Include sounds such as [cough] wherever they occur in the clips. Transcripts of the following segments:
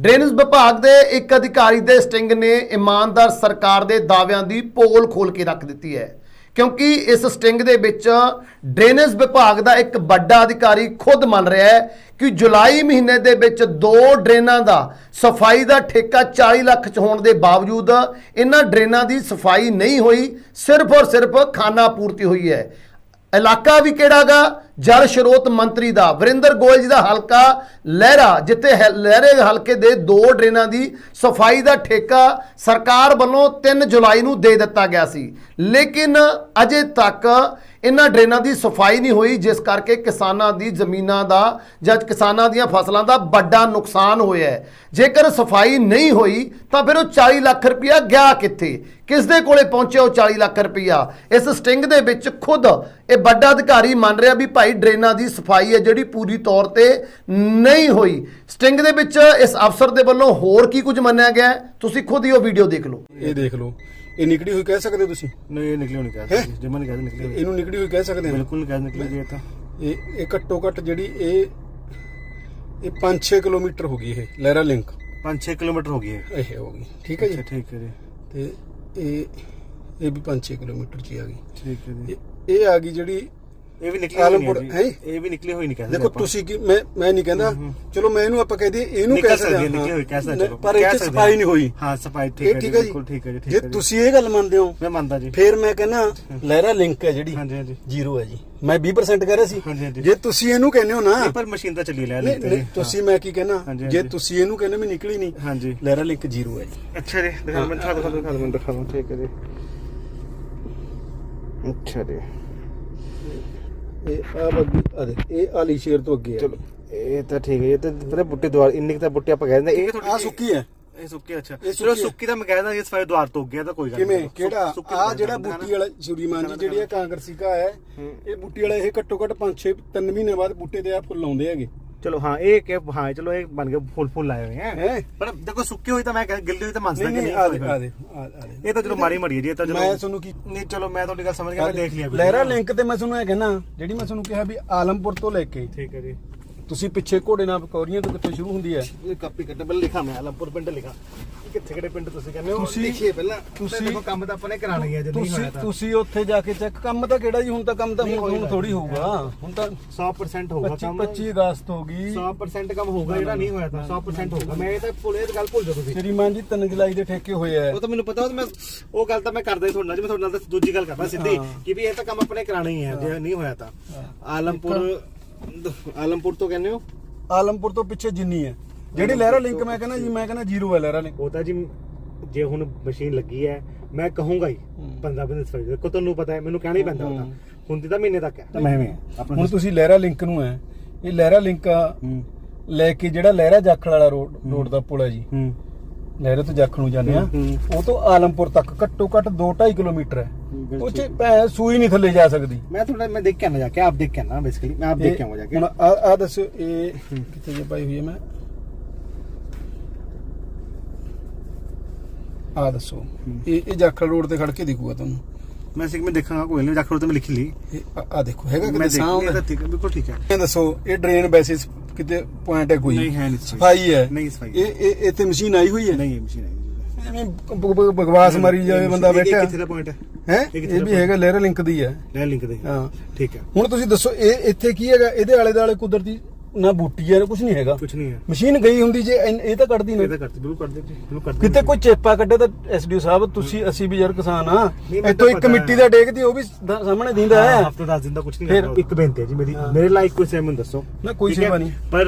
Drainage ਵਿਭਾਗ ਦੇ ਇੱਕ ਅਧਿਕਾਰੀ ਦੇ ਸਟਿੰਗ ਨੇ ਇਮਾਨਦਾਰ ਸਰਕਾਰ ਦੇ ਦਾਅਵਿਆਂ ਦੀ ਪੋਲ ਖੋਲ ਕੇ ਰੱਖ ਦਿੱਤੀ ਹੈ। ਕਿਉਂਕਿ ਇਸ ਸਟਿੰਗ ਦੇ ਵਿੱਚ ਡਰੇਨੇਜ ਵਿਭਾਗ ਦਾ ਇੱਕ ਵੱਡਾ ਅਧਿਕਾਰੀ ਖੁਦ ਮੰਨ ਰਿਹਾ ਹੈ ਕਿ ਜੁਲਾਈ ਮਹੀਨੇ ਦੇ ਵਿੱਚ ਦੋ ਡਰੇਨਾਂ ਦਾ ਸਫ਼ਾਈ ਦਾ ਠੇਕਾ 40 ਲੱਖ ਚ ਹੋਣ ਦੇ ਬਾਵਜੂਦ ਇਹਨਾਂ ਡਰੇਨਾਂ ਦੀ ਸਫ਼ਾਈ ਨਹੀਂ ਹੋਈ, ਸਿਰਫ ਔਰ ਸਿਰਫ ਖਾਨਾ ਪੂਰਤੀ ਹੋਈ ਹੈ। ਇਲਾਕਾ ਵੀ ਕਿਹੜਾਗਾ? ਜਲ ਸਰੋਤ ਮੰਤਰੀ ਦਾ, ਵਰਿੰਦਰ ਗੋਇਲ ਜੀ ਦਾ ਹਲਕਾ ਲਹਿਰਾ, ਜਿੱਥੇ ਹੈ- ਲਹਿਰੇ ਹਲਕੇ ਦੇ ਦੋ ਡਰੇਨਾਂ ਦੀ ਸਫ਼ਾਈ ਦਾ ਠੇਕਾ ਸਰਕਾਰ ਵੱਲੋਂ 3 ਜੁਲਾਈ ਨੂੰ ਦੇ ਦਿੱਤਾ ਗਿਆ ਸੀ। ਲੇਕਿਨ ਅਜੇ ਤੱਕ ਇਹਨਾਂ ਡਰੇਨਾਂ ਦੀ ਸਫ਼ਾਈ ਨਹੀਂ ਹੋਈ, ਜਿਸ ਕਰਕੇ ਕਿਸਾਨਾਂ ਦੀ ਜ਼ਮੀਨਾਂ ਦਾ ਜਾਂ ਕਿਸਾਨਾਂ ਦੀਆਂ ਫਸਲਾਂ ਦਾ ਵੱਡਾ ਨੁਕਸਾਨ ਹੋਇਆ ਹੈ। ਜੇਕਰ ਸਫ਼ਾਈ ਨਹੀਂ ਹੋਈ, ਤਾਂ ਫਿਰ ਉਹ 40 ਲੱਖ ਰੁਪਇਆ ਗਿਆ ਕਿੱਥੇ? ਕਿਸ ਦੇ ਕੋਲੇ ਪਹੁੰਚਿਆ ਉਹ 40 ਲੱਖ ਰੁਪਇਆ? ਇਸ ਸਟਿੰਗ ਦੇ ਵਿੱਚ ਖੁਦ ਇਹ ਵੱਡਾ ਅਧਿਕਾਰੀ ਮੰਨ ਰਿਹਾ ਵੀ ਭਾਈ ਡਰੇਨਾਂ ਦੀ ਸਫ਼ਾਈ ਹੈ, ਜਿਹੜੀ ਪੂਰੀ ਤੌਰ ਤੇ ਨਹੀਂ ਹੋਈ। ਸਟਿੰਗ ਦੇ ਵਿੱਚ ਇਸ ਅਫਸਰ ਦੇ ਵੱਲੋਂ ਹੋਰ ਕੀ ਕੁਝ ਮੰਨਿਆ ਗਿਆ ਤੁਸੀਂ ਖੁਦ ਹੀ ਉਹ ਵੀਡੀਓ ਦੇਖ ਲਓ। ਇਹ ਦੇਖ ਲਓ। ਇਹ ਨਿਕੜੀ ਹੋਈ ਕਹਿ ਸਕਦੇ ਹੋ ਤੁਸੀਂ? ਨਹੀਂ ਇਹ ਨਿਕਲੀ ਹੋਣੀ ਕਹਿ? ਸਕਦੇ। ਨਹੀਂ ਕਹਿ ਨਿਕਲੀ ਹੋਈ। ਇਹਨੂੰ ਨਿਕੜੀ ਹੋਈ ਕਹਿ ਸਕਦੇ ਹੋ? ਬਿਲਕੁਲ ਨਹੀਂ ਕਹਿ ਨਿਕਲੀ ਜੀ ਤਾਂ। ਇਹ ਇਹ ਘੱਟੋ ਘੱਟ ਜਿਹੜੀ ਇਹ ਇਹ 5-6 ਕਿਲੋਮੀਟਰ ਹੋ ਗਈ ਇਹ ਲਹਿਰਾ ਲਿੰਕ। 5-6 ਕਿਲੋਮੀਟਰ ਹੋ ਗਈ ਹੈ ਇਹ ਹੋ ਗਈ। ਠੀਕ ਹੈ ਅੱਛਾ ਜੀ ਠੀਕ ਹੈ ਜੀ। ਤੇ ਇਹ ਇਹ ਵੀ 5-6 ਕਿਲੋਮੀਟਰ ਚ ਆ ਗਈ। ਠੀਕ ਹੈ ਜੀ। ਇਹ ਆ ਗਈ ਜਿਹੜੀ ਇਹ ਵੀ ਨਿਕਲੀ ਹੋਈ ਆਲਮਪੁਰ- ਨਹੀਂ ਹੈਂ? ਇਹ ਵੀ ਨਿਕਲੀ ਹੋਈ ਨਹੀਂ ਕਹਿ ਸਕਦੇ ਦੇਖੋ। ਤੁਸੀਂ ਕੀ ਮੈਂ ਮੈਂ ਨਹੀਂ ਕਹਿੰਦਾ। ਚਲੋ ਮੈਂ ਇਹਨੂੰ ਆਪਾਂ ਕਹਿ ਦਈਏ ਇਹਨੂੰ ਕਹਿ ਸਕਦੀ ਨਿਕਲੀ ਹੋਈ ਕਹਿ ਸਕਦੇ ਹਾਂ ਚਲੋ। ਪਰ ਕਹਿ ਇੱਥੇ ਸਕਦੇ ਸਫ਼ਾਈ। ਨਹੀਂ ਹੋਈ। ਹਾਂ ਸਫ਼ਾਈ ਇਹ ਠੀਕ ਹੈ ਜੀ ਠੀਕ ਹੈ ਜੀ। ਬਿਲਕੁਲ ਠੀਕ ਹੈ ਜੀ ਠੀਕ ਜੇ ਹੈ ਜੀ। ਤੁਸੀਂ ਇਹ ਗੱਲ ਮੰਨਦੇ ਹੋ ਮੈਂ ਮੰਨਦਾ ਜੀ। ਫਿਰ ਮੈਂ ਕਹਿੰਦਾ ਲਹਿਰਾ ਲਿੰਕ ਹੈ ਜਿਹੜੀ। ਹਾਂਜੀ ਹਾਂਜੀ। ਜ਼ੀਰੋ ਹੈ ਜੀ। ਮੈਂ 20% ਕਹਿ ਰਿਹਾ ਸੀ। ਹਾਂਜੀ, ਹਾਂਜੀ। ਜੇ ਤੁਸੀਂ ਇਹਨੂੰ ਕਹਿੰਦੇ ਹੋ ਨਾ। ਨਹੀਂ ਪਰ ਮਸ਼ੀਨ ਤਾਂ ਚੱਲੀ ਲੈ ਨਹੀਂ ਨਹੀਂ ਤੁਸੀਂ ਮੈਂ ਕੀ ਕਹਿਣਾ? ਹਾਂਜੀ, ਜੇ ਹਾਂਜੀ। ਤੁਸੀਂ ਇਹਨੂੰ ਕਹਿੰਦੇ ਵੀ ਨਿਕਲੀ ਨਹੀਂ ਹਾਂਜੀ। ਲਹਿਰਾ ਲਿੰਕ ਜ਼ੀਰੋ ਹੈ ਜੀ। ਅੱਛਾ ਜੀ ਦਿਖਾ ਮੈਂ ਦਿਖਾ ਦਿਖਾ ਦਿਖਾ ਠੀਕ ਹੈ ਜੀ। ਅੱਛਾ ਜੀ। ਇਹ ਆ ਬੱਗੀ ਆ ਦੇ ਇਹ ਆਲੀ ਸ਼ੇਰ ਤੋਂ ਅੱਗੇ ਹੈ ਚਲੋ। ਇਹ ਤਾਂ ਠੀਕ ਹੈ ਇਹ ਤਾਂ ਪਤਾ ਬੁੱਟੇ ਦੁਆਰ ਇੰਨੀ ਕੁ ਤਾਂ ਬੁੱਟੇ ਆਪਾਂ ਕਹਿ ਦਿੰਦੇ ਇਹ ਆ ਸੁੱਕੀ ਹੈ। ਇਹ ਸੁੱਕੀ ਅੱਛਾ। ਇਹ ਚਲੋ ਸੁੱਕੀ ਹੈ। ਸੁੱਕੀ ਤਾਂ ਮੈਂ ਕਹਿ ਦਿੰਦਾ ਇਸ ਫਾਇਦੇ ਦੁਆਰ ਤੋਂ ਗਿਆ ਤਾਂ ਕੋਈ ਗੱਲ ਕਿਵੇਂ? ਨਹੀਂ। ਕਿਹੜਾ? ਸੁੱਕੀ ਆ ਤਾਂ ਜਿਹੜਾ ਦਿਖਾਣਾ। ਬੂਟੀ ਵਾਲਾ ਸ਼ੁਰੀਮਾਨ ਜੀ ਜਿਹੜੀ ਇਹ ਕਾਂਗਰਸੀ ਕਾ ਹੈ ਇਹ ਬੂਟੀ ਵਾਲਾ ਇਹ ਘੱਟੋ ਘੱਟ 5 6 3 ਮਹੀਨੇ ਬਾਅਦ ਬੂਟੇ ਤੇ ਆ ਫੁੱਲ ਆਉਂਦੇ ਹੈਗੇ। ਚਲੋ ਹਾਂ ਇਹ ਕਿ ਹਾਂ ਚਲੋ ਇਹ ਬਣ ਗਏ ਫੁੱਲ ਫੁੱਲ ਆਏ ਹੋਏ ਹੈ ਹੈ? ਪਰ ਦੇਖੋ ਸੁੱਕੀ ਹੋਈ ਤਾਂ ਮੈਂ ਕਹਿ- ਗਿੱਲੀ ਹੋਈ ਤਾਂ ਮੰਨਦਾ ਨਹੀਂ ਕਿ ਨਹੀਂ ਨਹੀਂ ਆ ਹੋਈ ਦੇ ਹੋਈ। ਆ ਦੇ ਆ ਆ ਦੇ। ਇਹ ਤਾਂ ਚਲੋ ਮਾਰੀ ਮੜੀ ਜੀ ਇਹ ਤਾਂ ਚਲੋ ਮੈਂ ਤੁਹਾਨੂੰ ਕੀ ਨਹੀਂ ਚਲੋ ਮੈਂ ਤੁਹਾਡੀ ਗੱਲ ਸਮਝ ਗਿਆ ਮੈਂ ਦੇਖ ਲਿਆ। ਲਹਿਰਾ ਲਿੰਕ ਤੇ ਮੈਂ ਤੁਹਾਨੂੰ ਇਹ ਕਹਿਣਾ ਜਿਹੜੀ ਮੈਂ ਤੁਹਾਨੂੰ ਕਿਹਾ ਵੀ ਆਲਮਪੁਰ ਤੋਂ ਲੈ ਕੇ ਠੀਕ ਹੈ ਜੀ। ਤੁਸੀਂ ਪਿੱਛੇ ਘੋੜੇ ਨਾਲ ਪਕੌੜੀਆਂ ਤੋਂ ਕਿੱਥੋਂ ਸ਼ੁਰੂ ਹੁੰਦੀ ਹੈ? ਇਹ ਕਾਪੀ ਕੱਟ ਪਹਿਲਾਂ ਲਿਖਾ ਮੈਂ ਆਲਮਪੁਰ ਪਿੰਡ ਲਿਖਾ। ਕਿੱਥੇ ਕਿਹੜੇ ਪਿੰਡ ਤੁਸੀਂ ਕਹਿੰਦੇ ਹੋ? ਤੁਸੀਂ- ਲਿਖੀਏ ਪਹਿਲਾਂ। ਤੁਸੀਂ- ਤੁਸੀਂ ਦੇਖੋ ਕੰਮ ਤਾਂ ਆਪਾਂ ਨੇ ਕਰਾਣਾ ਹੀ ਹੈ ਜੇ ਨਹੀਂ ਤੁਸੀਂ ਹੋਇਆ ਤਾਂ। ਤੁਸੀਂ ਉੱਥੇ ਜਾ ਕੇ ਚੈੱਕ ਕੰਮ ਤਾਂ ਕਿਹੜਾ ਜੀ ਹੁਣ ਤਾਂ ਕੰਮ ਤਾਂ ਨਹੀਂ ਹੁਣ ਹੋਏਗਾ। ਥੋੜੀ ਹੋਊਗਾ। ਹੁਣ ਤਾਂ 100% ਹੋਊਗਾ 25 ਕੰਮ। 25 ਅਗਸਤ ਹੋ ਗਈ। 100% ਕੰਮ ਹੋਊਗਾ ਜਿਹੜਾ ਨਹੀਂ ਹੋਇਆ ਤਾਂ 100% ਹੋਊਗਾ। ਮੈਂ ਇਹ ਤਾਂ ਭੁੱਲ ਇਹ ਗੱਲ ਭੁੱਲ ਜਾਓ ਤੁਸੀਂ। ਸ਼੍ਰੀਮਾਨ ਜੀ 3 ਜੁਲਾਈ ਦੇ ਠੇਕੇ ਹੋਏ ਆ। ਉਹ ਤਾਂ ਮੈਨੂੰ ਪਤਾ ਉਹ ਤਾਂ ਮੈਂ ਉਹ ਗੱਲ ਤਾਂ ਮੈਂ ਕਰਦਾ ਹੀ ਤੁਹਾਡੇ ਨਾਲ ਜੀ ਮੈਂ ਤੁਹਾਡੇ ਨਾਲ ਤਾਂ ਦੂਜੀ ਗੱਲ ਕਰਦਾ ਸਿੱਧੀ ਹਾਂ। ਕਿ ਵੀ ਇਹ ਤਾਂ ਕੰਮ ਆਪਣੇ ਕਰਾਣਾ ਹੀ ਹੈ ਜੇ ਨਹੀਂ ਹੋਇਆ ਤਾਂ। ਆਲਮਪੁਰ ਆਲਮਪੁਰ ਤੋਂ ਕਹਿੰਦੇ ਹੋ? ਆਲਮਪੁਰ ਤੋਂ ਪਿੱਛੇ ਜਿੰਨੀ ਹੈ। ਜਿਹੜੀ ਲਹਿਰਾ ਲਿੰਕ ਮੈਂ ਕਹਿੰਦਾ ਜੀ ਮੈਂ ਕਹਿੰਦਾ ਜ਼ੀਰੋ ਹੈ ਲਹਿਰਾ ਲਿੰਕ ਉਹ ਤਾਂ ਜੀ ਜੇ ਹੁਣ ਮਸ਼ੀਨ ਲੱਗੀ ਹੈ ਮੈਂ ਕਹੂੰਗਾ ਹੀ 15 ਦਿਨ ਸਫ਼ਾਈ ਦੇਖੋ ਤੁਹਾਨੂੰ ਪਤਾ ਹੈ ਮੈਨੂੰ ਕਹਿਣਾ ਹੀ ਪੈਂਦਾ ਹੁੰਦੀ ਤਾਂ ਮਹੀਨੇ ਤੱਕ ਹੈ। ਤਾਂ ਮੈਂ ਐਵੇਂ ਹੁਣ ਤੁਸੀਂ ਲਹਿਰਾ ਲਿੰਕ ਨੂੰ ਹੈ ਇਹ ਲਹਿਰਾ ਲਿੰਕ ਲੈ ਕੇ ਜਿਹੜਾ ਲਹਿਰਾ ਜਾਖਲ ਵਾਲਾ ਰੋਡ ਰੋਡ ਦਾ ਪੁਲ ਹੈ ਜੀ। ਹੂੰ। ਲਹਿਰੇ ਤੋਂ ਜਾਖਲ ਨੂੰ ਜਾਂਦੇ ਆ। ਉਹ ਤੋਂ ਆਲਮਪੁਰ ਤੱਕ ਘੱਟੋ ਘੱਟ 2.5 ਕਿਲੋਮੀਟਰ ਹੈ। ਬਿਲਕੁਲ ਉਹ ਚ ਭੈ ਸੂਈ ਨਹੀਂ ਥੱਲੇ ਜਾ ਸਕਦੀ। ਮੈਂ ਦੇਖ ਕੇ ਆਣਾ ਜਾ ਕੇ ਆਪ ਦੇਖ ਕੇ ਆਣਾ ਬੇਸਿਕਲੀ ਮੈਂ ਆਪ ਦੇਖ ਕੇ ਆਵਾਂ ਜਾ ਕੇ। ਹੁਣ ਆ ਆ ਦੱਸੋ ਇਹ ਕਿੱਥੇ ਜੇ ਪਾਈ ਹੋਈ ਹੈ ਮੈਂ? ਆ ਦੱਸੋ। ਇਹ ਇਹ ਜਾਖਲ ਰੋਡ ਤੇ ਖੜ ਕੇ ਦਿਖੂਗਾ ਤੁਹਾਨੂੰ। ਮੈਂ ਸਿੱਖ ਮੈਂ ਦੇਖਾਂਗਾ ਕੋਈ ਨਹੀਂ ਜਾਖੜੋ ਤੇ ਮੈਂ ਲਿਖ ਲਈ। ਇਹ ਆ- ਦੇਖੋ ਹੈਗਾ ਕਿਤੇ ਦੇਖ ਸਾਹ ਤਾਂ ਠੀਕ ਹੈ ਬਿਲਕੁਲ ਠੀਕ ਹੈ। ਇਹ ਦੱਸੋ ਇਹ ਡਰੇਨ ਵੈਸੇ ਸ- ਕਿਤੇ ਪੁਆਇੰਟ ਹੈ ਕੋਈ? ਨਹੀਂ ਹੈ ਨਹੀਂ ਸਫ਼ਾਈ। ਹੈ? ਨਹੀਂ ਸਫ਼ਾਈ। ਇਹ ਇਹ ਇੱਥੇ ਮਸ਼ੀਨ ਆਈ ਹੋਈ ਹੈ? ਨਹੀਂ ਇਹ ਮਸ਼ੀਨ ਹੈ ਐਵੇਂ ਬ- ਬ- ਬਕਵਾਸ ਮਾਰੀ ਜਾਵੇ ਬੰਦਾ ਇਹ ਬੈਠਾ। ਕਿੱਥੇ ਦਾ ਪੁਆਇੰਟ ਹੈ? ਹੈ? ਇਹ ਕਿੱਥੇ ਇਹ ਦਾ ਵੀ ਹੈਗਾ ਲਹਿਰਾ ਲਿੰਕ ਦੀ ਹੈ। ਲੈ ਲਿੰਕ ਦੇ ਹਾਂ। ਠੀਕ ਹੈ। ਹੁਣ ਤੁਸੀਂ ਦੱਸੋ ਇਹ ਇੱਥੇ ਕੀ ਹੈਗਾ? ਇਹਦੇ ਆਲੇ ਦੁਆਲੇ ਕੁਦਰਤੀ ਨਾ ਬੂਟੀ ਹੈ ਨਾ ਕੁਝ ਨਹੀਂ ਹੈਗਾ। ਕੁਝ ਨਹੀਂ ਹੈ। ਮਸ਼ੀਨ ਗਈ ਹੁੰਦੀ ਜੇ ਇਨ- ਇਹ ਤਾਂ ਕੱਢਦੀ ਇਹ ਨਾ ਤਾਂ ਕਰਤੀ ਬਿਲਕੁਲ ਕਰ ਦਿੱਤੀ ਬਿਲਕੁਲ ਕਰ ਦਿੱਤੀ ਕਿਤੇ ਕੋਈ ਚੇਪਾ ਕੱਢੇ ਤਾਂ ਐਸਡੀਓ ਸਾਹਿਬ ਤੁਸੀਂ ਅਸੀਂ ਵੀ ਯਾਰ ਕਿਸਾਨ ਆ ਮੈਨੂੰ ਇੱਥੋਂ ਇੱਕ ਪਤਾ ਮਿੱਟੀ। ਦਾ ਡੇਗਦੀ ਉਹ ਵੀ ਦ- ਸਾਹਮਣੇ ਦਿੰਦਾ ਹੈ। ਹਫ਼ਤੇ 10 ਦਿਨ ਦਾ ਕੁਝ ਨਹੀਂ ਫਿਰ- ਕਰਦਾ ਇੱਕ ਬੇਨਤੀ ਹੈ ਜੀ ਮੇਰੀ ਮੇਰੇ ਲਾਇਕ ਕੋਈ ਸੇਮ ਮੈਨੂੰ ਦੱਸੋ। ਨਾ ਕੋਈ ਠੀਕ ਹੈ? ਸੇਵਾ ਨਹੀਂ। ਪਰ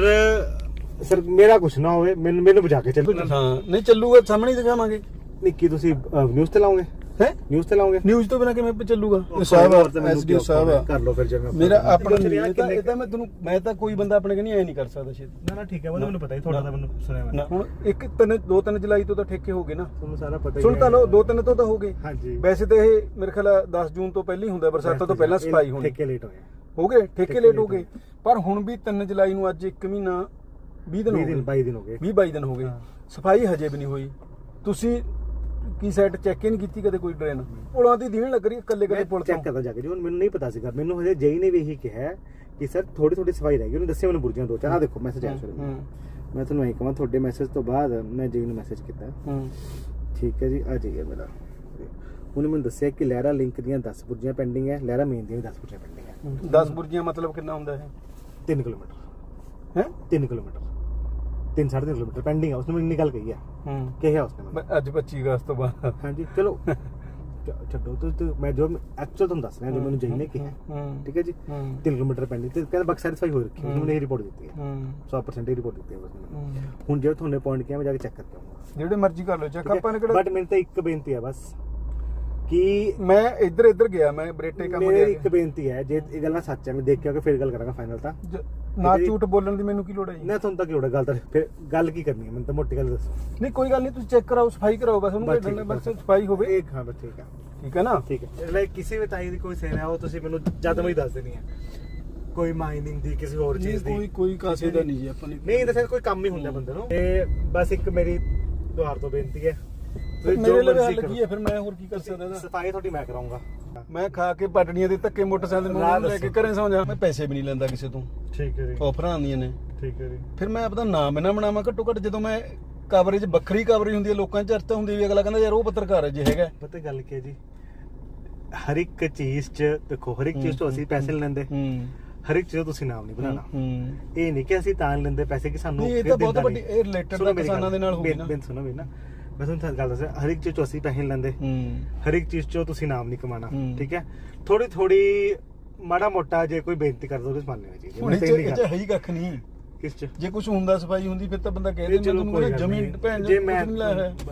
ਸਰ ਮੇਰਾ ਕੁਝ ਨਾ ਹੋਵੇ ਮੈਨੂੰ ਮੈਨੂੰ ਬੁਝਾ ਕੇ ਚੱਲੋ। ਹਾਂ ਨਹੀਂ ਚੱਲੂਗਾ ਸਾਹਮਣੇ ਹੀ ਦਿਖਾਵਾਂਗੇ। ਨਿੱਕੀ ਤੁਸੀਂ ਨਿਊਜ਼ ਤੇ ਲਾਓਗੇ? ਹੈ? ਨਿਊਜ਼ ਤੇ ਲਾਓਗੇ? ਨਿਊਜ਼ ਤੋਂ ਬਿਨਾ ਕਿਵੇਂ ਚੱਲੂਗਾ? ਹੋਰ ਸਾਹਿਬ ਤਾਂ ਮੈਨੂੰ ਐਸਡੀਓ ਸਾਹਿਬ। ਕਰ ਲਓ ਫਿਰ ਜਿਵੇਂ ਮੇਰਾ ਆਪਣਾ। ਇਹ ਤਾਂ ਕਿੰਨੇ- ਇਹ ਤਾਂ ਮੈਂ ਤੁਹਾਨੂੰ ਮੈਂ ਤਾਂ ਕੋਈ ਬੰਦਾ ਆਪਣੇ ਕਨੀ ਐ ਨਹੀਂ ਕਰ ਸਕਦਾ ਸ਼ੇਤ ਨਾ ਨਾ ਠੀਕ ਹੈ ਮੈਨੂੰ ਪਤਾ ਹੀ ਤੁਹਾਡਾ ਤਾਂ ਮੈਨੂੰ ਸੁਣਿਆ ਮੈਂ ਹੁਣ ਇੱਕ ਤਿੰਨ ਦੋ ਤਿੰਨ ਜੁਲਾਈ ਤੋਂ ਤਾਂ ਠੇਕੇ ਹੋ ਗਏ ਨਾ। ਤੁਹਾਨੂੰ ਸਾਰਾ ਪਤਾ ਹੀ ਸੁਣ। ਤਾਂ ਲਓ ਦੋ ਤਿੰਨ ਤੋਂ ਤਾਂ ਹੋ ਗਏ। ਹਾਂਜੀ। ਵੈਸੇ ਤਾਂ ਇਹ ਮੇਰੇ ਖਿਆਲ ਆ 10 ਜੂਨ ਤੋਂ ਪਹਿਲਾਂ ਹੀ ਹੁੰਦਾ ਬਰਸਾਤਾਂ ਤੋਂ ਪਹਿਲਾਂ ਸਫ਼ਾਈ ਹੋਣੀ। ਠੇਕੇ ਲੇਟ ਹੋਏ ਹੋ ਗਏ ਠੇਕੇ ਲੇਟ ਹੋ ਗਏ। ਪਰ ਹੁਣ ਵੀ 3 ਜੁਲਾਈ ਨੂੰ ਅੱਜ 1 ਮਹੀਨਾ 20 ਦਿਨ 20 ਹੋ ਦਿਨ ਗਏ। 22 ਦਿਨ ਹੋ ਗਏ। 20 22 ਦਿਨ ਹੋ ਗਏ। ਹਾਂ। ਸਫ਼ਾਈ ਹਜੇ ਵੀ ਨਹੀਂ ਹੋਈ। ਤੁਸੀਂ ਕੀ ਸਾਈਟ ਚੈੱਕ ਇਨ ਕੀਤੀ ਕਦੇ ਕੋਈ ਡਰੇਨ ਪੁਲਾਂ ਦੀ ਦੀਣ ਲੱਗ ਰਹੀ ਇਕੱਲੇ ਇਕੱਲੇ ਪੁਲ ਤੋਂ? ਚੈੱਕ ਕਰਦਾ ਜਾ ਕੇ ਜੀ ਮੈਨੂੰ ਨਹੀਂ ਪਤਾ ਸੀਗਾ। ਮੈਨੂੰ ਹਜੇ ਜੇਈ ਨੇ ਵੀ ਇਹੀ ਕਿਹਾ ਹੈ ਕਿ ਸਰ ਥੋੜੀ ਥੋੜੀ ਸਫ਼ਾਈ ਰਹਿ ਗਈ। ਉਹਨੇ ਦੱਸਿਆ ਮੈਨੂੰ ਬੁਰਜੀਆਂ ਦੋ ਚਾਰ। ਆ ਦੇਖੋ ਮੈਸੇਜ ਆਇਆ ਸਰ ਹੂੰ। ਮੈਂ ਤੁਹਾਨੂੰ ਇਹ ਕਹਾਂ ਤੁਹਾਡੇ ਮੈਸੇਜ ਤੋਂ ਬਾਅਦ ਮੈਂ ਜੀ ਨੂੰ ਮੈਸੇਜ ਕੀਤਾ। ਹੂੰ। ਠੀਕ ਹੈ ਜੀ ਆ ਜਾਈਏ ਮੇਰਾ। ਉਹਨੇ ਮੈਨੂੰ ਦੱਸਿਆ ਕਿ ਲਹਿਰਾ ਲਿੰਕ ਦੀਆਂ 10 ਬੁਰਜੀਆਂ ਪੈਂਡਿੰਗ ਹੈ ਲਹਿਰਾ ਮੇਨ ਦੀਆਂ ਵੀ 10 ਬੁਰਜੀਆਂ ਪੈਂਡਿੰਗ ਹੈ। 10 ਬੁਰਜੀਆਂ ਮਤਲਬ ਕਿੰਨਾ ਹੁੰਦਾ ਇਹ? 3 ਕਿਲੋਮੀਟਰ। ਹੈ? 3 ਕਿਲੋਮੀਟਰ। 3 3.5 ਕਿਲੋਮੀਟਰ ਪੈਂਡਿੰਗ ਹੈ ਉਸਨੇ ਮੈਨੂੰ ਇੰਨੀ ਗੱਲ ਕਹੀ ਹੈ ਹੂੰ। ਕਿਹਾ ਉਸਨੇ ਮੈਨੂੰ। ਅੱਜ 25 ਅਗਸਤ ਤੋਂ ਬਾਅਦ। ਹਾਂਜੀ ਚਲੋ। ਛੱਡੋ ਤੁਸੀਂ ਤੁਸੀਂ- ਮੈਂ ਜੋ ਐਕਚੁਅਲ ਤੁਹਾਨੂੰ ਦੱਸ ਰਿਹਾ ਜੋ ਮੈਨੂੰ ਜਈ ਨੇ ਕਿਹਾ। ਹੂੰ ਠੀਕ ਹੈ ਜੀ? ਹੂੰ। 3 ਕਿਲੋਮੀਟਰ ਪੈਂਡਿੰਗ ਤੇ ਕਹਿੰਦਾ ਬਕ ਸੈਟੀਸਫਾਈ ਹੋ ਰੱਖੀ ਹੈ ਉਹਨੇ ਇਹ ਰਿਪੋਰਟ ਦਿੱਤੀ ਹੈ। ਹੂੰ। 100% ਹੀ ਰਿਪੋਰਟ ਦਿੱਤੀ ਹੈ ਬਸ ਮੈਨੂੰ। ਹੁਣ ਜੇ ਤੁਹਾਨੂੰ ਪੁਆਇੰਟ ਕਿਹਾ ਮੈਂ ਜਾ ਕੇ ਚੈੱਕ ਕਰਕੇ ਆਉਂਗਾ। ਜਿਹੜੇ ਮਰਜ਼ੀ ਕਰ ਲਓ ਚੈੱਕ ਆਪਾਂ ਨੇ ਕਿਹੜਾ ਬਟ ਮੈਨੂੰ ਤਾਂ ਇੱਕ ਬੇਨਤੀ ਹੈ ਬਸ ਕਿ ਮੈਂ ਇੱਧਰ ਇੱਧਰ ਗਿਆ ਮੈਂ ਬਰੇਟੇ ਕੰਮ ਮੇਰੀ ਗਿਆ। ਇੱਕ ਬੇਨਤੀ ਹੈ ਜੇ ਇਹ ਗੱਲਾਂ ਸੱਚ ਹੈ ਮੈਂ ਦੇਖ ਕੇ ਆ ਕੇ ਫਿਰ ਗੱਲ ਕਰਾਂਗਾ ਫਾਈਨਲ ਤਾਂ। ਨਾ ਝੂਠ ਬੋਲਣ ਦੀ ਮੈਨੂੰ ਕੀ ਲੋੜ ਹੈ ਜੀ? ਨਾ ਤੁਹਾਨੂੰ ਤਾਂ ਕਿਉੜਾ ਗੱਲ ਤਾਂ ਫਿਰ ਗੱਲ ਕੀ ਕਰਨੀ ਹੈ? ਮੈਨੂੰ ਤਾਂ ਮੋਟੀ ਗੱਲ ਦੱਸੋ। ਨਹੀਂ ਕੋਈ ਗੱਲ ਨਹੀਂ ਤੁਸੀਂ ਚੈੱਕ ਕਰਾਓ ਸਫ਼ਾਈ ਕਰਾਓ ਬਸ ਉਹਨੂੰ ਬਸ ਠੀਕ, ਬਸ ਬਸ। ਸਫ਼ਾਈ ਹੋਵੇ। ਇੱਕ ਹਾਂ ਬਸ ਠੀਕ ਹੈ। ਠੀਕ ਹੈ ਨਾ? ਠੀਕ ਹੈ। ਲਾਈਕ ਕਿਸੇ ਵੀ ਤਾਈ ਦੀ ਕੋਈ ਸੇਲ ਹੈ ਉਹ ਤੁਸੀਂ ਮੈਨੂੰ ਜਦ ਮੈਂ ਦੱਸ ਦੇਣੀ ਹੈ। ਕੋਈ ਮਾਈਨਿੰਗ ਦੀ ਕਿਸੇ ਹੋਰ ਨਹੀਂ ਚੀਜ਼ ਦੀ। ਕੋਈ ਕੋਈ ਕਾਸੇ ਦਾ ਨਹੀਂ ਜੀ ਆਪਾਂ ਨੇ ਨਹੀਂ ਦੱਸਿਆ ਕੋਈ ਕੰਮ ਹੀ ਹੁੰਦਾ ਬੰਦੇ ਨੂੰ। ਤੇ ਬਸ ਇੱਕ ਮੇਰੀ ਦੁਆਰ ਤੋਂ ਬੇਨਤੀ ਹੈ। ਤੁਸੀਂ ਮੇਰੇ ਲਈ ਮਰਜ਼ੀ ਹੱਲ ਕਰੋ। ਕੀ ਹੈ? ਫਿਰ ਮੈਂ ਹੋਰ ਕੀ ਕਰ ਸਕਦਾ ਇਹਦਾ? ਸਫ਼ਾਈ ਤੁਹਾਡੀ ਮੈਂ ਕਰਾਉਂਗਾ। ਮੈਂ ਖਾ ਕੇ ਪਟੜੀਆਂ ਦੇ ਧੱਕੇ ਮੋਟਰਸਾਈਕਲ ਨੂੰ ਲੈ ਕੇ। ਘਰੇ ਸੌਂ ਜਾ। ਮੈਂ ਪੈਸੇ ਵੀ ਨਹੀਂ ਲੈਂਦਾ ਕਿਸੇ ਤੋਂ। ਠੀਕ ਹੈ ਜੀ। ਆਫਰਾਂ ਆਉਂਦੀਆਂ ਨੇ। ਠੀਕ ਹੈ ਜੀ। ਫਿਰ ਮੈਂ ਆਪਦਾ ਨਾਮ ਇਹਨਾਂ ਬਣਾਵਾਂ ਘੱਟੋ ਘੱਟ ਜਦੋਂ ਮੈਂ ਕਵਰੇਜ ਵੱਖਰੀ ਕਵਰੇਜ ਹੁੰਦੀ ਹੈ ਲੋਕਾਂ 'ਚ ਚਰਚਾ ਹੁੰਦੀ ਵੀ ਅਗਲਾ ਕਹਿੰਦਾ ਯਾਰ ਉਹ ਪੱਤਰਕਾਰ ਹੈ ਜੇ ਹੈਗਾ ਪਤਾ ਗੱਲ ਕੀ ਹੈ ਜੀ? ਹਰ ਇੱਕ ਚੀਜ਼ 'ਚ ਦੇਖੋ ਹਰ ਇੱਕ ਚੀਜ਼ ਤੋਂ ਅਸੀਂ ਪੈਸੇ ਲੈਂਦੇ। ਹੂੰ। ਹਰ ਇੱਕ ਚੀਜ਼ ਤੁਸੀਂ ਨਾਮ ਨਹੀਂ ਬਣਾਉਣਾ। ਹੂੰ ਇਹ ਨਹੀਂ ਕਿ ਅਸੀਂ ਤਾਂ ਲੈਂਦੇ ਪੈਸੇ ਕਿ ਸਾਨੂੰ ਇਹ ਤਾਂ ਬਹੁਤ ਵੱਡੀ-। ਇਹ ਮੇਰੀ ਕਿਸਾਨਾਂ ਦੇ ਨਾਲ ਹੋ ਬੇਨ- ਨਾ। ਬੇਨ ਸੁਣੋ ਵੀ ਨਾ। ਮੈਂ ਤੁਹਾਨੂੰ ਤਾਂ ਗੱਲ ਦੱਸਿਆ ਹਰ ਇੱਕ ਚੀਜ਼ 'ਚੋਂ ਅਸੀਂ ਪੈਸੇ ਨਹੀਂ ਲੈਂਦੇ। ਹੂੰ। ਹਰ ਇੱਕ ਚੀਜ਼ 'ਚੋਂ ਤੁਸੀਂ ਨਾਮ ਨਹੀਂ ਕਮਾਣਾ ਹੂੰ। ਠੀਕ ਹੈ? ਥੋੜੀ ਥੋੜੀ ਮਾੜਾ ਮੋਟਾ ਜੇ ਕੋਈ ਬੇਨਤੀ ਕਰ ਦੋ ਤੁਸੀਂ ਮੰਨ ਲੈਣੀ ਚਾਹੀਦੀ। ਹੁਣ ਇਹ 'ਚ- ਇਹ ਹੈ ਹੀ ਕੱਖ ਨਹੀਂ। ਕਿਸ 'ਚ? ਜੇ ਕੁਝ ਹੁੰਦਾ ਸਫ਼ਾਈ ਹੁੰਦੀ ਫਿਰ ਤਾਂ ਬੰਦਾ ਕਹਿ ਦੇ ਇਹ ਮੈਂ ਤੁਹਾਨੂੰ ਜ਼ਮੀਨ। ਭੈਣ ਜੇ ਮੈਂ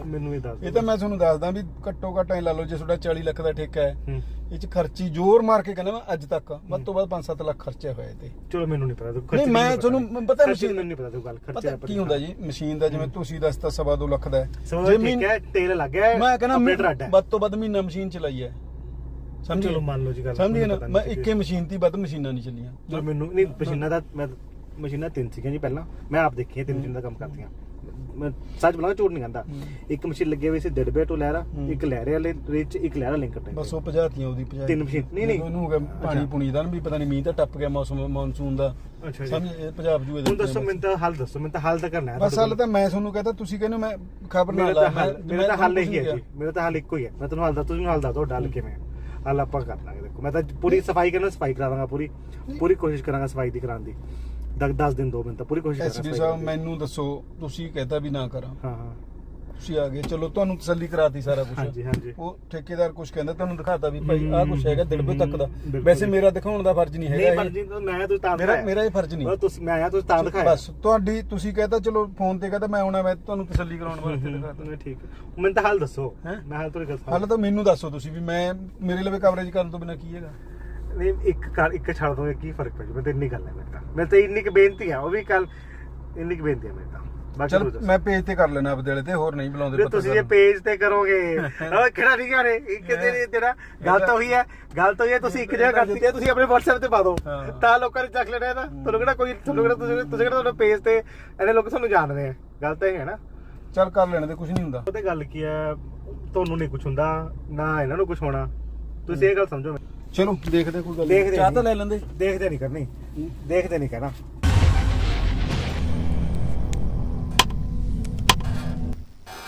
ਮੈਨੂੰ ਵੀ ਦੱਸ ਇਹ ਤਾਂ ਮੈਂ ਤੁਹਾਨੂੰ ਦੱਸਦਾ ਵੀ ਘੱਟੋ ਘੱਟ ਐ ਲਾ ਲਓ ਜੇ ਤੁਹਾਡਾ 40 ਲੱਖ ਦਾ ਠੇਕਾ ਹੈ। ਇਹ ਚ ਖਰਚੀ ਜ਼ੋਰ ਮਾਰ ਕੇ ਕਹਿੰਦਾ ਮੈਂ ਅੱਜ ਤੱਕ ਵੱਧ ਤੋਂ ਵੱਧ 5-7 ਲੱਖ ਖਰਚਿਆ ਹੋਇਆ ਇਹ ਤੇ ਚਲੋ ਮੈਨੂੰ ਨਹੀਂ ਪਤਾ ਤੂੰ ਨਹੀਂ ਮੈਂ ਤੁਹਾਨੂੰ ਪਤਾ ਨਹੀਂ। ਮਸ਼ੀਨ ਮੈਨੂੰ ਨਹੀਂ ਪਤਾ ਤੂੰ ਗੱਲ ਖਰਚੇ ਪਤਾ ਕੀ ਹੁੰਦਾ ਜੀ ਮਸ਼ੀਨ ਦਾ ਜਿਵੇਂ ਤੁਸੀਂ ਦੱਸਤਾ ਸਵਾ ਦੋ ਲੱਖ ਦਾ ਜੇ ਠੀਕ ਹੈ ਤੇਲ ਲੱਗ ਗਿਆ ਮੈਂ ਕਹਿੰਦਾ ਵੱਧ ਤੋਂ ਵੱਧ ਮਹੀਨਾ ਮਸ਼ੀਨ ਚਲਾਈ ਹੈ। ਸਮਝੀ ਮੰਨ ਲਓ ਜੀ ਗੱਲ, ਸਮਝੀ ਨਾ? ਮੈਂ ਇੱਕੇ ਮਸ਼ੀਨ ਦੀ ਵੱਧ ਮਸ਼ੀਨਾਂ ਨਹੀਂ ਚੱਲੀਆਂ। ਚਲੋ ਮੈਨੂੰ ਨਹੀਂ ਮਸ਼ੀਨਾਂ ਦਾ ਮੈਂ ਮਸ਼ੀਨਾਂ ਤਿੰਨ ਸੀਗੀਆਂ ਜੀ ਪਹਿਲਾਂ। ਮੈਂ ਆਪ ਦੇਖੀਆਂ ਤਿੰਨ ਮਸ਼ੀਨਾਂ ਦਾ ਕੰਮ ਕਰਦੀਆਂ। ਮੈਂ ਸੱਚ ਬੁਲਾਂਗਾ ਝੂਠ ਨਹੀਂ ਕਹਿੰਦਾ। ਹੂੰ। ਇੱਕ ਮਸ਼ੀਨ ਲੱਗੀ ਹੋਈ ਸੀ ਡਿਡਬੇ ਤੋਂ ਲਹਿਰਾ ਹੂੰ। ਇੱਕ ਲਹਿਰੇ ਵਾਲੇ ਵਿੱਚ ਇੱਕ ਲਹਿਰਾ ਲਿੰਕ ਟੈਂਕ ਬਸ ਉਹ ਭਜਾਤੀਆਂ ਉਹਦੀ ਭਜਾ ਤਿੰਨ ਮਸ਼ੀਨ- ਨਹੀਂ, ਨਹੀਂ। ਉਹਨੂੰ ਹੋ ਗਿਆ ਪਾਣੀ। ਪੁਣੀ ਦਾ ਨਾ ਵੀ ਪਤਾ ਨਹੀਂ ਮੀਂਹ ਤਾਂ ਟੱਪ ਗਿਆ ਮੌਸਮ ਮੌਨਸੂਨ ਦਾ। ਅੱਛਾ ਜੀ। ਸਮਝ ਪੰਜਾਬ ਜੂਏ ਹੁਣ ਦੱਸੋ ਮੈਨੂੰ ਤਾਂ ਹੱਲ ਦੱਸੋ ਮੈਨੂੰ ਤਾਂ ਹੱਲ ਤਾਂ ਕਰਨਾ ਹੈ ਬਸ ਹੱਲ ਤਾਂ ਮੈਂ ਤੁਹਾਨੂੰ ਕਹਤਾ ਤੁਸੀਂ ਕਹਿੰਦੇ ਹੋ ਮੈਂ ਖਬਰ ਨਾ ਲਾ ਮੇਰਾ ਤਾਂ ਹੱਲ ਹੈ ਤੁਹਾਨੂੰ ਜੀ। ਮੇਰਾ ਤਾਂ ਹੱਲ ਇੱਕੋ ਹੀ ਹੈ। ਮੈਂ ਤੁਹਾਨੂੰ ਹੱਲ ਦੱਸ ਤੁਸੀਂ ਹੱਲ ਦੱਸ ਦਿਓ ਡਲ ਕਿਵੇਂ ਹੱਲ ਆਪਾਂ ਕਰ ਲਾਂਗੇ ਦੇਖੋ। ਮੈਂ ਤਾਂ ਪੂਰੀ ਸਫ਼ਾਈ ਕਰਨਾ ਸਫ਼ਾਈ ਕਰਾ ਦਾਂਗਾ ਪੂਰੀ ਪੂਰੀ ਕੋਸ਼ਿਸ਼ ਕਰਾਂਗਾ ਸਫ਼ਾਈ ਦੀ ਕਰਾਉਣ ਦੀ। 10 ਦਿਨ ਦੋ ਮਿੰਟ ਤਾਂ ਪੂਰੀ ਕੋਸ਼ਿਸ਼ ਐਸਪੀ ਸਾਹਿਬ ਮੈਨੂੰ ਦੱਸੋ ਤੁਸੀਂ ਕਹਤਾ ਵੀ ਨਾ ਕਰਾਂ। ਹਾਂ ਹਾਂ। ਤੁਸੀਂ ਆ ਗਏ। ਚਲੋ ਤੁਹਾਨੂੰ ਤਸੱਲੀ ਕਰਾਤੀ ਸਾਰਾ ਕੁਝ ਹਾਂਜੀ, ਹਾਂਜੀ। ਉਹ ਠੇਕੇਦਾਰ ਕੁਝ ਕਹਿੰਦਾ ਤੁਹਾਨੂੰ ਦਿਖਾਤਾ ਵੀ ਭਾਈ ਆਹ ਕੁਝ ਹੈਗਾ ਦਿਲਬੇ ਤੱਕ ਦਾ। ਵੈਸੇ ਮੇਰਾ ਦਿਖਾਉਣ ਦਾ ਫਰਜ਼ ਨਹੀਂ ਨਹੀਂ ਹੈਗਾ ਪਰ ਇਹ। ਜੀ ਮੈਂ ਤੁਸੀਂ ਤਾਂ ਮੇਰਾ। ਮੇਰਾ ਇਹ ਫਰਜ਼ ਨਹੀਂ। ਤੁਸੀਂ ਮੈਂ ਆਇਆ ਤੁਸੀਂ ਤਾਂ ਦਿਖਾਇਆ। ਬਸ ਤੁਹਾਡੀ ਤੁਸੀਂ ਕਹਤਾ ਚਲੋ ਫੋਨ ਤੇ ਕਹਤਾ ਮੈਂ ਆਉਣਾ ਮੈਂ ਤੁਹਾਨੂੰ ਤਸੱਲੀ ਕਰਾਉਣ ਵਾਸਤੇ ਦਿਖਾਤਾ। ਨਹੀਂ ਠੀਕ ਮੈਨੂੰ ਤਾਂ ਹੱਲ ਦੱਸੋ? ਮੈਂ ਹੱਲ ਤੁਹਾਡੀ ਗੱਲ ਹਾਲੇ ਤਾਂ ਮੈਨੂੰ ਦੱਸੋ ਤੁਸੀਂ ਵੀ ਮੈਂ ਮੇਰੇ ਲਈ ਕਵਰੇਜ ਕਰਨ ਤੋਂ ਬਿਨਾ ਕੀ ਹੈਗਾ? ਨਹੀਂ ਇੱਕ ਕਰ ਇੱਕ ਛੱਡ ਦੋਗੇ ਕੀ ਫ਼ਰਕ ਪੈ ਜੂ? ਮੈਂ ਤਾਂ ਇੰਨੀ ਗੱਲ ਹੈ ਮੇਰੇ ਤਾਂ ਮੈਂ ਤਾਂ ਇੰਨੀ ਕੁ ਬੇਨਤੀ ਹੈ ਉਹ ਵੀ ਕੱਲ ਇੰਨੀ ਕੁ ਬੇਨਤੀ ਹੈ ਮੇਰੇ ਤਾਂ। ਬਾਕੀ ਚਲ ਤੁਸੀਂ। ਮੈਂ ਪੇਜ ਤੇ ਕਰ ਲੈਣਾ ਆਪਦੇ ਵਾਲੇ ਤੇ ਹੋਰ ਨਹੀਂ ਬੁਲਾਉਂਦੇ ਤੁਸੀਂ ਇਹ ਪੇਜ ਤੇ ਕਰੋਗੇ। [laughs] ਉਹ ਕਿਹੜਾ ਨਹੀਂ ਕਰੇ ਇੱਕ ਦਿਨ ਤੇਰਾ। ਗੱਲ ਤਾਂ ਹੋਈ ਹੈ ਗੱਲ ਤਾਂ ਹੋਈ ਹੈ ਤੁਸੀਂ ਇੱਕ ਜਗ੍ਹਾ ਕਰ ਦਿੱਤੀ ਹੈ ਤੁਸੀਂ ਆਪਣੇ WhatsApp ਤੇ ਪਾ ਦਿਓ। ਤਾਂ ਲੋਕਾਂ ਨੇ ਚੱਕ ਲੈਣਾ ਇਹਦਾ। ਤੁਹਾਨੂੰ ਕਿਹੜਾ ਕੋਈ ਤੁਹਾਨੂੰ ਕਿਹੜਾ ਤੁਸੀਂ ਤੁਸੀਂ ਕਿਹੜਾ ਤੁਹਾਡੇ ਪੇਜ ਤੇ ਇਹਨੇ ਲੋਕ ਤੁਹਾਨੂੰ ਜਾਣਦੇ ਆ। ਗੱਲ ਤਾਂ ਇਹ ਹੈ ਨਾ। ਚਲ ਕਰ ਲੈਣ ਦੇ ਕੁਝ ਨਹੀਂ ਹੁੰਦਾ। ਉਹਤੇ ਗੱਲ ਕੀ ਹੈ ਤੁਹਾਨੂੰ ਨਹੀਂ ਕੁਝ ਹੁੰਦਾ ਨਾ ਇਹਨਾਂ ਨੂੰ ਕੁਝ ਹੋਣਾ। ਤੁਸੀਂ ਇਹ ਗੱਲ ਸਮਝੋ। ਚਲੋ ਦੇਖਦੇ ਕੋਈ ਗੱਲ ਦੇਖਦੇ ਚਾਹ ਤਾਂ ਨਹੀਂ। ਲੈ ਲੈਂਦੇ। ਦੇਖਦੇ ਨਹੀਂ ਕਰਨੀ। ਦੇਖਦੇ ਨਹੀਂ ਕਹਿਣਾ।